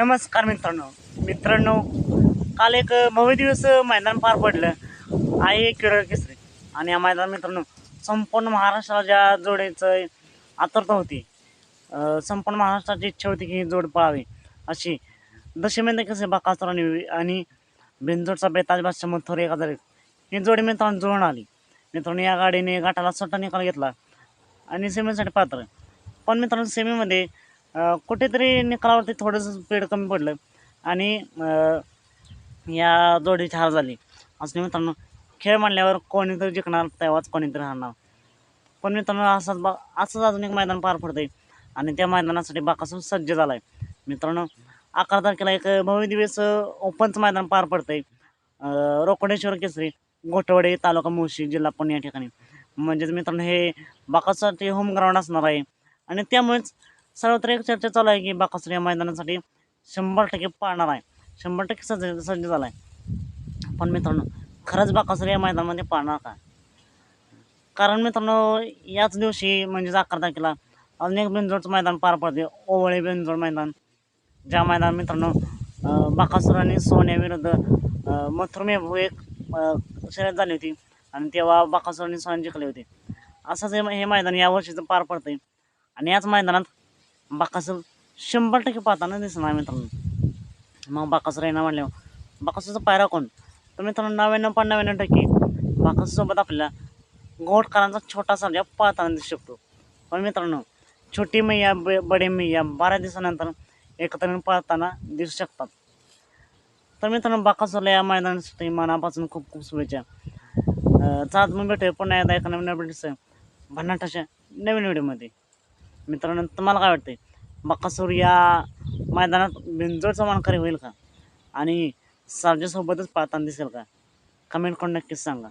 नमस्कार मित्रांनो. मित्रांनो काल एक भव्य दिवस मैदान पार पडलं. आहे किरळ केसरी. आणि या मैदान मित्रांनो संपूर्ण महाराष्ट्राला ज्या जोडीचं आतुरता होती संपूर्ण महाराष्ट्राची इच्छा होती की ही जोड पळावी. अशी दशमेंद्र केसरी बाकासुर आणि आणि बिंजोडचा बेताज बादशाह मथोर एक हजार ही जोडी मित्रांनो जुळून आली. मित्रांनो या गाडीने गाठाला स्वतः निकाल घेतला. आणि सेमीसाठी पात्र. पण मित्रांनो सेमीमध्ये कुठेतरी निकालावरती थोडंसं स्पीड कमी पडलं. आणि या जोडीची हार झाली. असं मित्रांनो खेळ म्हणल्यावर कोणीतरी जिंकणार तेव्हाच कोणीतरी हारणार. पण मित्रांनो असंच बा असंच अजून एक मैदान पार पडतंय. आणि त्या मैदानासाठी बाकासून सज्ज झाला आहे मित्रांनो अकरा तारखेला एक भव्य दिवस ओपनचं मैदान पार पडतंय. आहे रोकडेश्वर केसरी गोठवडे तालुका मुळशी जिल्हा पुणे या ठिकाणी. म्हणजेच मित्रांनो हे बाकासाठी होम ग्राउंड असणार आहे. आणि त्यामुळेच सर्वत्र एक चर्चा चालू आहे की बाकासूर या मैदानासाठी शंभर टक्के पाळणार आहे. शंभर टक्के सज्ज सज्ज झाला आहे. पण मित्रांनो खरंच बाकासूर या मैदानामध्ये पाळणार का? कारण मित्रांनो याच दिवशी म्हणजेच अकरा तारखेला अनेक एक बिनजोडचं मैदान पार पडते ओवळे बिनजोड मैदान. ज्या मैदान मित्रांनो अं, बाकासूर आणि सोन्याविरुद्ध अं, एक शर्यत झाली होती. आणि तेव्हा बाकासूर आणि सोन्या जिंकले होते. असंच हे हे मैदान या वर्षीचं पार पडते आणि याच मैदानात बाकासूर शंभर टक्के पाहताना दिसणार मित्रांनो. मग बाकासूर येणार म्हणल्यावर बाकासूरचा पायरा कोण? तर मित्रांनो नव्याण्णव पण नव्याण्णव टक्के बाकासूरसोबत आपल्याला गोडकरांचा छोटासा ज्या पाहताना दिसू शकतो. पण मित्रांनो छोटी मैया ब बडे मैया बारा दिवसानंतर एकत्र येऊन पाहताना दिसू शकतात. तर मित्रांनो बाकासूरला या मैदानासाठी मनापासून खूप खूप शुभेच्छा. चाच मग भेटूया पुन्हा एकदा एका नवीन अपडेट्स भन्नाटाच्या नवीन व्हिडिओमध्ये मित्रांनो तुम्हाला काय वाटतंय? बकासूर या मैदानात बिंजोडचा मानकरी होईल का? आणि सरजेसोबतच पाळताना दिसेल का? कमेंट करून नक्कीच सांगा.